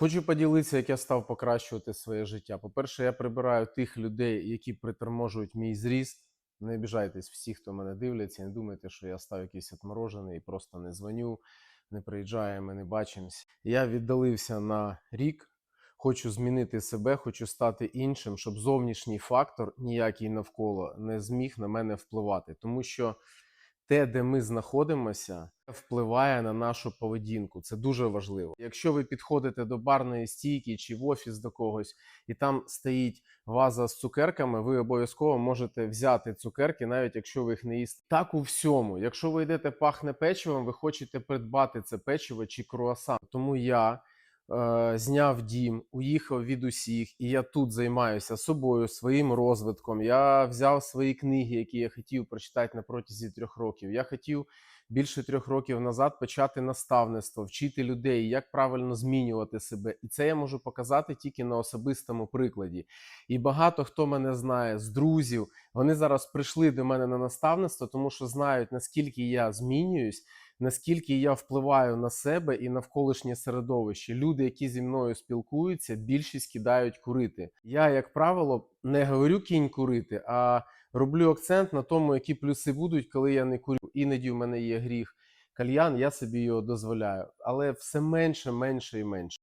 Хочу поділитися, як я став покращувати своє життя. По-перше, я прибираю тих людей, які приторможують мій зріст. Не обіжайтесь всі, хто мене дивляться, не думайте, що я став якийсь отморожений і просто не дзвоню, не приїжджаємо, не бачимось. Я віддалився на рік. Хочу змінити себе, хочу стати іншим, щоб зовнішній фактор, ніякий навколо, не зміг на мене впливати. Тому що те, де ми знаходимося, впливає на нашу поведінку. Це дуже важливо. Якщо ви підходите до барної стійки чи в офіс до когось, і там стоїть ваза з цукерками, ви обов'язково можете взяти цукерки, навіть якщо ви їх не їсте. Так у всьому. Якщо ви йдете пахне печивом, ви хочете придбати це печиво чи круасан. Тому я зняв дім, уїхав від усіх, і я тут займаюся собою, своїм розвитком. Я взяв свої книги, які я хотів прочитати на протязі трьох років. Я хотів більше трьох років назад почати наставництво, вчити людей, як правильно змінювати себе. І це я можу показати тільки на особистому прикладі. І багато хто мене знає з друзів, вони зараз прийшли до мене на наставництво, тому що знають, наскільки я змінююсь, наскільки я впливаю на себе і навколишнє середовище. Люди, які зі мною спілкуються, більшість кидають курити. Я, як правило, не говорю кінь курити, а роблю акцент на тому, які плюси будуть, коли я не курю. Іноді в мене є гріх. Кальян, я собі його дозволяю, але все менше, менше і менше.